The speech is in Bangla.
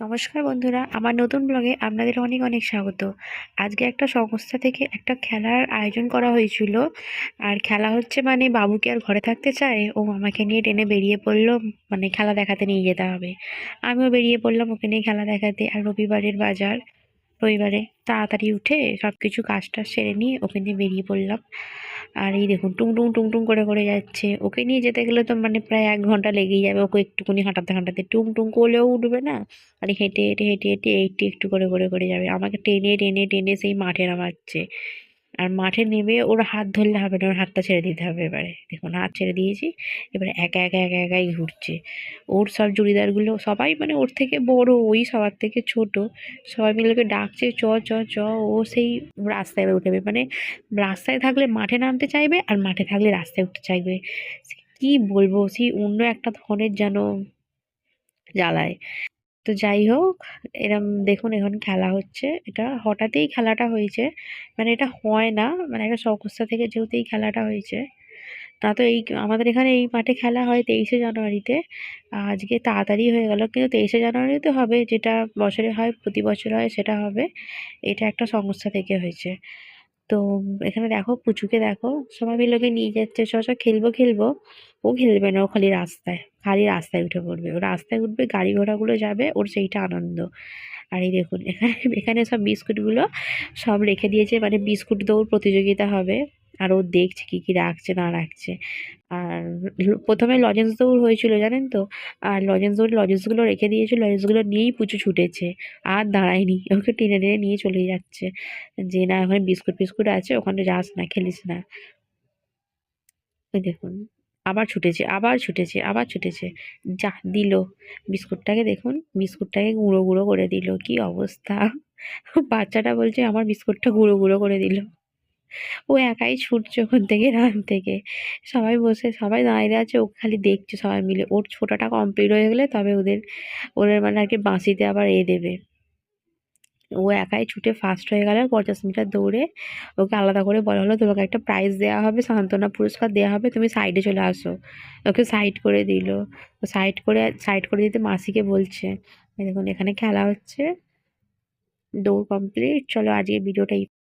নমস্কার বন্ধুরা, আমার নতুন ব্লগে আপনাদের অনেক অনেক স্বাগত। আজকে একটা সংস্থা থেকে একটা খেলার আয়োজন করা হয়েছিল। আর খেলা হচ্ছে মানে বাবুকে আর ঘরে থাকতে চায়, ও আমাকে নিয়ে টেনে বেরিয়ে পড়ল মানে খেলা দেখাতে নিয়ে যেতে হবে। আমিও বেরিয়ে পড়লাম ওকে নিয়ে খেলা দেখাতে, আর রবিবারের বাজার। রবিবারে তাড়াতাড়ি উঠে সব কিছু কাজটা সেরে নিয়ে ওকে নিয়ে বেরিয়ে পড়লাম। আর এই দেখুন টুংটুং টুংটুং করে করে যাচ্ছে। ওকে নিয়ে যেতে গেলে তো মানে প্রায় এক ঘণ্টা লেগেই যাবে। ওকে একটুকুনি হাঁটাতে হাঁটাতে টুং টুং করলেও উঠবে না। আর হেঁটে হেঁটে হেঁটে হেঁটে একটু একটু করে করে করে যাবে। আমাকে টেনে টেনে টেনে সেই মাঠে নামাচ্ছে। আর মাঠে নেমে ওর হাত ধরলে হবে না, ওর হাতটা ছেড়ে দিতে হবে এবারে। দেখুন, হাত ছেড়ে দিয়েছি, এবারে একা একা একা, একাই ঘুরছে। ওর সব জুড়িদারগুলো সবাই মানে ওর থেকে বড়, ওই সবার থেকে ছোট, সবাই মিলে ডাকছে, চ চ চ। ও সেই রাস্তায় এবার উঠে মানে রাস্তায় থাকলে মাঠে নামতে চাইবে আর মাঠে থাকলে রাস্তায় উঠতে চাইবে। কী বলব, সেই অন্য একটা ধরনের যেন জ্বালায়। তো যাই হোক, এরম দেখুন এখন খেলা হচ্ছে। এটা হঠাৎই খেলাটা হয়েছে। মানে এটা হয় না মানে একটা সংস্থা থেকে যেহেতু এই খেলাটা হয়েছে। তা তো এই আমাদের এখানে এই মাঠে খেলা হয় তেইশে জানুয়ারিতে। আজকে তাড়াতাড়ি হয়ে গেল, কিন্তু তেইশে জানুয়ারিতে হবে। যেটা বছরে হয়, প্রতি বছর হয়, সেটা হবে। এটা একটা সংস্থা থেকে হয়েছে। তো এখানে দেখো, পুচুকে দেখো, সবাই মিলে ওকে নিয়ে যাচ্ছে চ চ খেলব খেলব। ও খেলবে না, ও খালি রাস্তায় খালি রাস্তায় উঠে পড়বে। ও রাস্তায় উঠবে, গাড়ি ঘোড়াগুলো যাবে, ওর সেইটা আনন্দ। আর এই দেখুন, এখানে এখানে সব বিস্কুটগুলো সব রেখে দিয়েছে মানে বিস্কুট দৌড় প্রতিযোগিতা হবে। আর ও দেখছে কী কী রাখছে, না রাখছে। আর প্রথমে লজেন্স দৌড় হয়েছিল, জানেন তো? আর লজেন্স দৌড় লজেন্সগুলো রেখে দিয়েছিল, লজেন্সগুলো নিয়েই পুচু ছুটেছে। আর দাঁড়ায়নি, ওকে টেনে টেনে নিয়ে চলে যাচ্ছে। যে না, ওখানে বিস্কুট ফিস্কুট আছে, ওখানে যাস না, খেলিস না। দেখুন, আবার ছুটেছে আবার ছুটেছে আবার ছুটেছে। যা দিল। বিস্কুটটাকে দেখুন, বিস্কুটটাকে গুঁড়ো গুঁড়ো করে দিল। কি অবস্থা? বাচ্চাটা বলছে, আমার বিস্কুটটা গুঁড়ো গুঁড়ো করে দিল। ও একাই ছুটছে ওখান থেকে রান থেকে। সবাই বসে, সবাই দাঁড়িয়ে আছে, ও খালি দেখছে সবাই মিলে। ওর ছোটাটা কমপ্লিট হয়ে গেলে তবে ওদের ওদের মানে আর কি বাঁশিতে আবার এ দেবে। ও একাই ছুটে ফার্স্ট হয়ে গেল, পঞ্চাশ মিটার দৌড়ে ওকে আলাদা করে বলা হলো, তোমাকে একটা প্রাইজ দেওয়া হবে, সান্ত্বনা পুরস্কার দেওয়া হবে, তুমি সাইডে চলে আসো। ওকে সাইড করে দিল। সাইড করে সাইড করে দিতে মাসিকে বলছে দেখুন, এখানে খেলা হচ্ছে। দৌড় কমপ্লিট চলো আজকে ভিডিওটা